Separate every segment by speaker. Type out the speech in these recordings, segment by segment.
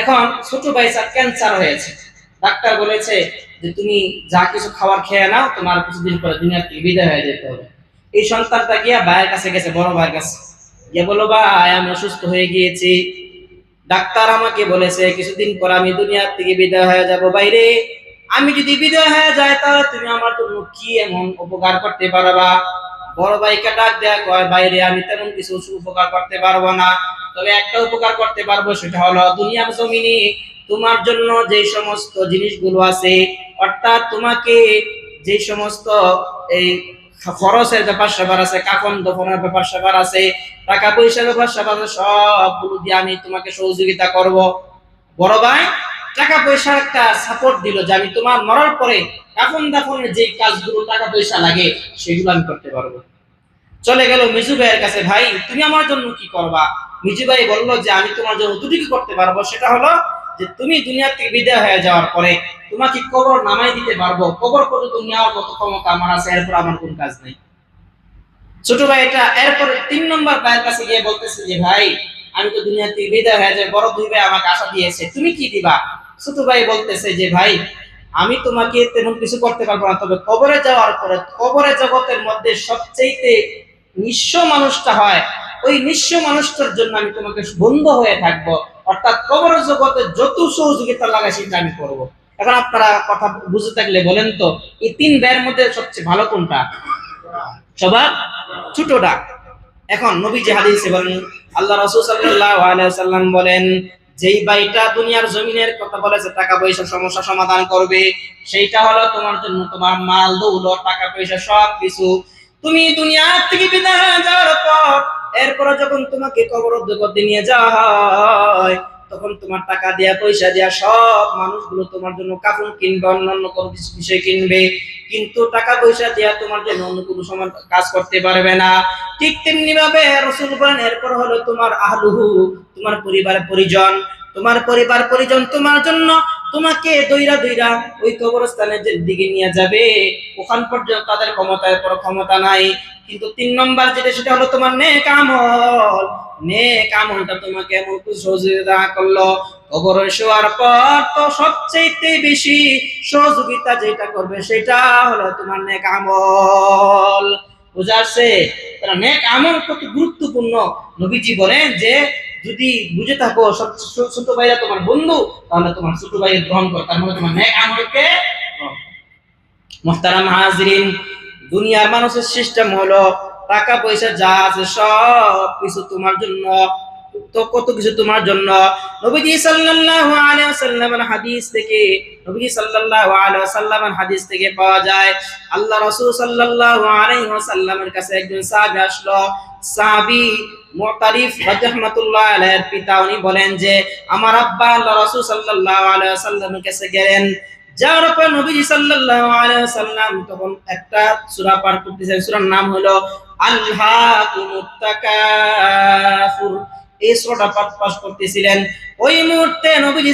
Speaker 1: এখন ছোট ভাইসার ক্যান্সার হয়েছে। ডাক্তার বলেছে যে তুমি যা কিছু খাবার খেয়ে নাও, তোমার কিছুদিন পরে দুনিয়া থেকে বিদায় হয়ে যেতে হবে। এই সন্তানটা গিয়া ভাইয়ের কাছে গেছে, বড় ভাইয়ের কাছে। গিয়ে বলো ভাই, আমি অসুস্থ হয়ে গিয়েছি। ডাক্তার আমাকে বলেছে, কিছুদিন পর আমি দুনিয়া থেকে বিদায় হয়ে যাব। বাইরে আমি যদি বিদায় হয়ে যাই, তাহলে তুমি আমার জন্য কি এমন উপকার করতে পারবা? বড় ভাইকে ডাক দেয়া, কয় বাইরে আমি তেমন কিছু উপকার করতে পারব না। তবে একটা উপকার করতে পারব, সেটা হলো দুনিয়ার জমিনে তোমার জন্য যে সমস্ত জিনিসগুলো আছে, অর্থাৎ তোমাকে যে সমস্ত এই খরচের ব্যাপার স্যাপার আছে, কাফন দফনের ব্যাপার স্যাপার আছে, টাকা পয়সার ব্যাপার স্যাপার সবগুলো দিয়ে আমি তোমাকে সহযোগিতা করব। বড় ভাই টাকা পয়সার একটা সাপোর্ট দিল যে আমি তোমার মরার পরে কাফন দাফনের যে কাজগুলো টাকা পয়সা লাগে, সেগুলো আমি করতে পারব। চলে গেল মিজু ভাইয়ের কাছে, ভাই, তুমি আমার জন্য কি করবা? মিজু ভাই বলল যে, আমি তোমার জন্য দুটি করতে পারব। সেটা হলো যে, তুমি দুনিয়া থেকে বিদায় হয়ে যাওয়ার পরে তোমাকে কবর নামাই দিতে পারব। কবর পর্যন্ত নেওয়ার মতো ক্ষমতা আমার আছে, এরপর আমার কোন কাজ নেই। ছোট ভাই এটা এরপর তিন নম্বর ভাইয়ের কাছে গিয়ে বলতেছে যে, ভাই, আমি তো দুনিয়া থেকে বিদায় হয়ে যাই, বড় দুই ভাই আমাকে আশা দিয়েছে। তুমি কি দিবা? ছোট ভাই বলতেছে যে, ভাই, আমি তোমাকে তেমন কিছু করতে পারব না, তবে কবরে যাওয়ার পরে কবরে জগতের মধ্যে সবচেয়ে নিঃস্ব মানুষটা হয়। ওই নিঃস্ব মানুষটার জন্য আমি তোমাকে বন্ধ হয়ে থাকব। অর্থাৎ কবর জগতে যত সহযোগিতা লাগে সেটা আমি করব। এখন আপনারা কথা বুঝে থাকলে বলেন তো, এই তিন ব্যয়ের মধ্যে সবচেয়ে ভালো কোনটা? সবার ছোটটা। এখন নবী হাদিসে বলেন, আল্লাহ রাসূল আলাইহি সাল্লাম বলেন যেই বাড়িটা দুনিয়ার জমিনের কথা বলেছে, টাকা পয়সা সমস্যা সমাধান করবে, সেইটা হলো তোমার জন্য তোমার মাল, দৌলত, টাকা পয়সা সব কিছু তুমি দুনিয়া থেকে বিদায় যাওয়ার পর এরপরে যখন তোমাকে কবর জগতে নিয়ে যাওয়া হয়, তখন তোমার টাকা দেয়া, পয়সা দেয়া সব মানুষগুলো তোমার জন্য কাপড় কিনবে, অন্যান্য কোনো কিছু বিষয় কিনবে। কিন্তু টাকা পয়সা দেয়া তোমার জন্য অন্য কোনো সময় কাজ করতে পারবে না। ঠিক তেমনি ভাবে রসুল বলেন, এরপর হলো তোমার আহলুহু, তোমার পরিবার পরিজন। তোমার পরিবার পরিজন তোমার জন্য তোমাকে দইরা দইরা ওই কবরস্থানের দিকে নিয়ে যাবে। ওখান পর্যন্ত তাদের ক্ষমতার পর ক্ষমতা নাই। কিন্তু তিন নম্বর যেটা, সেটা হলো তোমার নেক আমল। নেক আমলটা তোমাকে এমন সহযোগিতা করল। কবরে শোয়ার পর তো সবচেয়ে বেশি সহযোগিতা যেটা করবে, সেটা হলো তোমার নেক আমল। গুরুত্বপূর্ণ? যে, যদি বুঝে থাকো তোমার বন্ধু, তাহলে তোমার ছোট ভাই গ্রহণ করো। মানে তোমার নেক দুনিয়ার মানুষের সিস্টেম হলো টাকা, পয়সা যা আছে সব কিছু তোমার জন্য তো কত কিছু তোমার জন্য। নবীজি সাল্লাল্লাহু আলাইহি ওয়াসাল্লামের হাদিস থেকে, নবীজি সাল্লাল্লাহু আলাইহি ওয়াসাল্লামের হাদিস থেকে পাওয়া যায়, আল্লাহ রাসূল সাল্লাল্লাহু আলাইহি ওয়াসাল্লামের কাছে একজন সাহাবী আসলো। সাহাবী মুতারিফ রাহমাতুল্লাহ আলাইহির পিতা, উনি বলেন যে, আমার আব্বা আল্লাহ রাসূল সাল্লাল্লাহু আলাইহি ওয়াসাল্লামের কাছে গেলেন। যার উপর নবীজি সাল্লাল্লাহু তখন একটা সূরা পাঠ করতেছেন সূরার নাম হলো এই সূরাটা পাঠ পাঠ করতেছিলেন। ওই মুহূর্তে নবীজি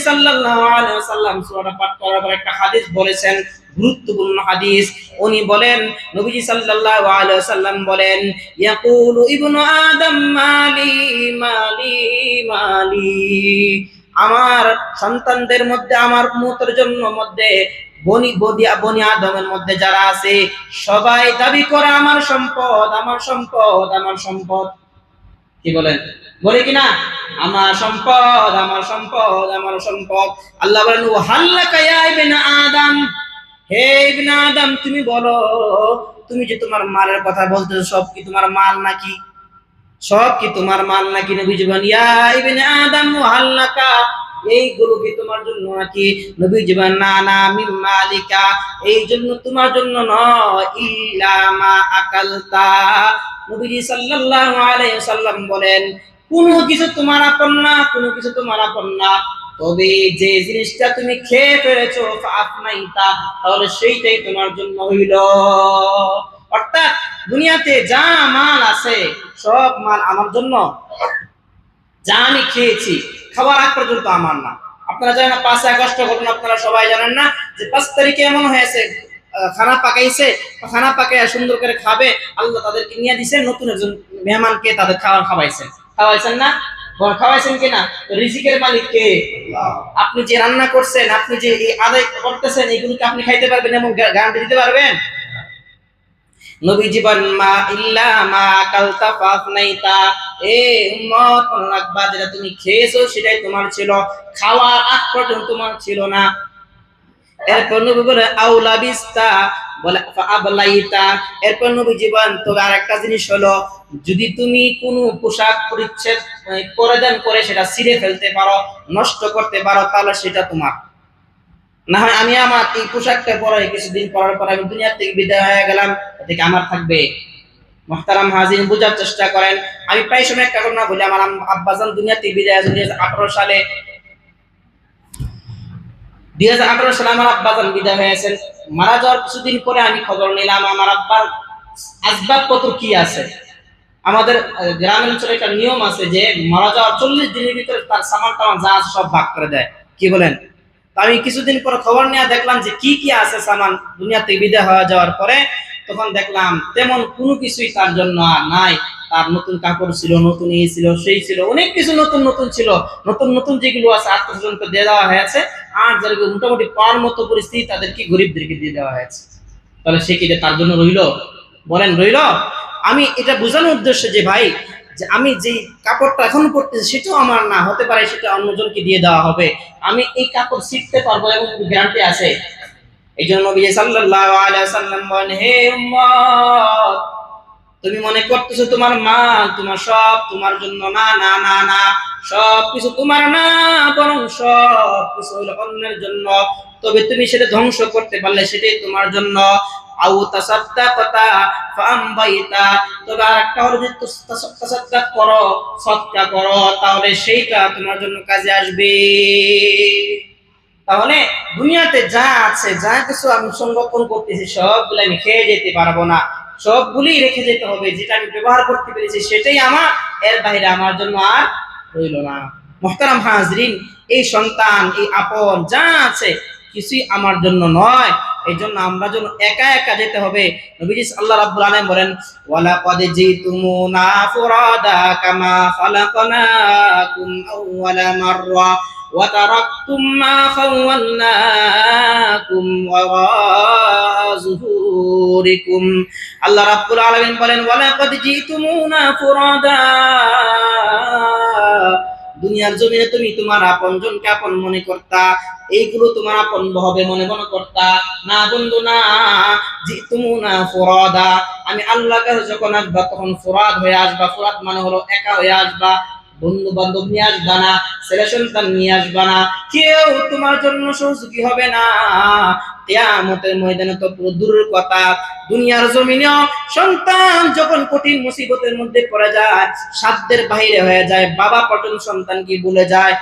Speaker 1: ওয়াসাল্লাম সূরাটা পাঠ করার পর একটা হাদিস বলেছেন, গুরুত্বপূর্ণ হাদিস। উনি বলেন, নবীজি সাল্লাল্লাহু আলাইহি ওয়াসাল্লাম বলেন, ইয়াকুলু ইবনু আদম মালি মালি মালি। আমার সন্তানদের মধ্যে, আমার উম্মতের জন্য মধ্যে, বনি, বদিয়া, বনি আদমের মধ্যে যারা আছে, সবাই দাবি করে আমার সম্পদ আমার সম্পদ আমার সম্পদ। কি বলেন? বলে কিনা আমার সম্পদ আমার সম্পদ আমার সম্পদ। আল্লাহ বলেন ও হাল্লাকা ইয়া ইবনে আদম। হে ইবনে আদম, তুমি বলো, তুমি যে তোমার মালের কথা বলতেছো, সব কি তোমার মাল নাকি? সব কি তোমার মাল নাকি নবী জীবন? ইয়া ইবনে আদম হাল্লাকা এইগুলো কি তোমার জন্য নাকি নবী জীবন? না মালিকা এই জন্য তোমার জন্য নয়। ইল্লা আকালতা। নবীজি সাল্লাম বলেন, কোনো কিছু তোমার আপন না, কোনো কিছু তোমার আপন না। তবে যে জিনিসটা তুমি খেয়ে ফেলেছো আপনাইতা তাহলে সেইটাই তোমার জন্য হইল। অর্থাৎ দুনিয়াতে যা মাল আছে সব মাল আমার জন্য? যা আমি খেয়েছি খাবার আগ পর্যন্ত আমার না। আপনারা জানেন না পাঁচ আগস্ট ঘটনা আপনারা সবাই জানেন না যে পাঁচ তারিখে এমন হয়েছে খানা পাকাইছে খানা পাকায় সুন্দর করে খাবে আল্লাহ তাদেরকে নিয়ে দিছে নতুন একজন মেহমানকে তাদের খাবার খাওয়াইছেন। খাওয়াইছেন না? ঘর খাওয়াইছেন কিনা? রিজিকের মালিক কে? আপনি যে রান্না করছেন আপনি যে এই আদায় করতেছেন এগুলোকে আপনি খাইতে পারবেন এবং গ্যারান্টি দিতে পারবেন? নবী জীবন মা ইল্লা মা কালতা এ উম্মত যেটা তুমি খেয়েছো, সেটাই তোমার ছিল। খাওয়ার আগ পর্যন্ত তোমার ছিল না। এরপর নবী বলে, আউলা বিস্তা। বলে আবলাইতা। এরপর নবী জীবন তবে জিনিস হলো, যদি তুমি কোনো পোশাক পরিচ্ছেদ পরিধান করে সেটা ছিঁড়ে ফেলতে পারো, নষ্ট করতে পারো, তাহলে সেটা তোমার। না হয় আমি আমার এই পোশাকটা পরে কিছুদিন পরার পর আমি দুনিয়া থেকে বিদায় হয়ে গেলাম, এতে আমার থাকবে? মোহতারাম হাজিন বোঝার চেষ্টা করেন। আমি প্রায় সময় একটা ঘটনা বলি, আমার আম- আব্বাজান দুনিয়া থেকে বিদায় হয়েছে, দুই আঠারো সালে। দুই হাজার আঠারো সালে আমার আব্বাজান বিদায় হয়েছেন। মারা যাওয়ার কিছুদিন পরে আমি খবর নিলাম, আমার আব্বার আসবাবপত্র কি আছে? আমাদের গ্রামের অঞ্চলে একটা নিয়ম আছে যে, মারা যাওয়ার চল্লিশ দিনের ভিতরে তার সামান টামান যা সব ভাগ করে দেয়। কি বলেন? আমি কিছুদিন পর খবর নিয়ে দেখলাম যে কি কি আছে সামান দুনিয়া থেকে বিদায় হয়ে যাওয়ার পরে, তখন দেখলাম তেমন কোনো কিছুই তার জন্য আর নাই। তার নতুন কাপড় ছিল, নতুন এই ছিল, সেই ছিল, অনেক কিছু নতুন নতুন ছিল। নতুন নতুন যেগুলো আছে আত্মস্বজনকে দিয়ে দেওয়া হয়েছে আর যাদেরকে মোটামুটি পাওয়ার মতো পরিস্থিতি তাদেরকে গরিবদেরকে দিয়ে দেওয়া হয়েছে। তাহলে সে কি তার জন্য রইল? বলেন, রইল? আমি এটা বোঝানোর উদ্দেশ্য যে ভাই যে আমি যে কাপড়টা এখন পরতেছি, সেটাও আমার না, হতে পারে সেটা অন্যজনকে দিয়ে দেওয়া হবে। আমি এই কাপড় শিখতে পারব এবং গ্যারান্টি আছে। এই জন্য নবী সাল্লাল্লাহু আলাইহি সাল্লাম বলেন, হে উম্মত, তুমি মনে করতেছো তোমার মা, তোমার সব তোমার জন্য না না না না সব কিছু তোমার না, বরং সব কিছু হলো অন্যের জন্য। তবে তুমি সেটা ধ্বংস করতে পারলে সেটাই তোমার জন্য। আউ তাসাদ্দাকাতা ফামবাইতা তবে আরেকটা হলো যে করো তাহলে সেইটা তোমার জন্য কাজে আসবে। তাহলে দুনিয়াতে যা আছে, যা কিছু আমি সংরক্ষণ করতেছি, সবগুলো আমি খেয়ে যেতে পারব না। সবগুলি রেখে যেতে হবে, যেটা আমি ব্যবহার করতে পেরেছি, সেটাই আমার, এর বাইরে আমার জন্য আর রইল না। মোহতারাম হাজরিন, এই সন্তান, এই আপন, যা আছে, কিছুই আমার জন্য নয়। এই জন্য আমরা যেন একা একা যেতে হবে। আল্লাহ রাব্বুল আলামিন বলেন ওয়ালা কদ জিতুমুনা ফুরাদা কামা খালাকনাকুম আউওয়ালা মাররা ওয়া তারাকতুম মা খাওয়ালনাকুম ওয়া যুহুরিকুম। আল্লাহ রাব্বুল আলামিন বলেন ওয়ালা কদ জিতুমুনা ফুরাদা দুনিয়ার জমিনে তুমি তোমার আপনজনকে আপন মনে করতা, এইগুলো তোমার আপন হবে মনে মনে করতা। না বন্ধু, না। জিতুমুনা ফুরাদা। আমি আল্লাহর কাছে যখন আসবা, তখন ফুরাদ হয়ে আসবা। ফুরাদ মানে হলো একা হয়ে আসবা। বন্ধু বান্ধব নিয়ে আসবা না, ছেলে সন্তান নিয়ে আসবা না, কেউ তোমার জন্য সহযোগী হবে না। কেয়ামতের ময়দানে তো পুরো দূরের কথা, দুনিয়ার জমিনেও সন্তান যখন কঠিন মুসিবতের মধ্যে পড়ে যায়, সাধ্যের বাইরে হয়ে যায়, বাবা পটন সন্তানকে ভুলে যায়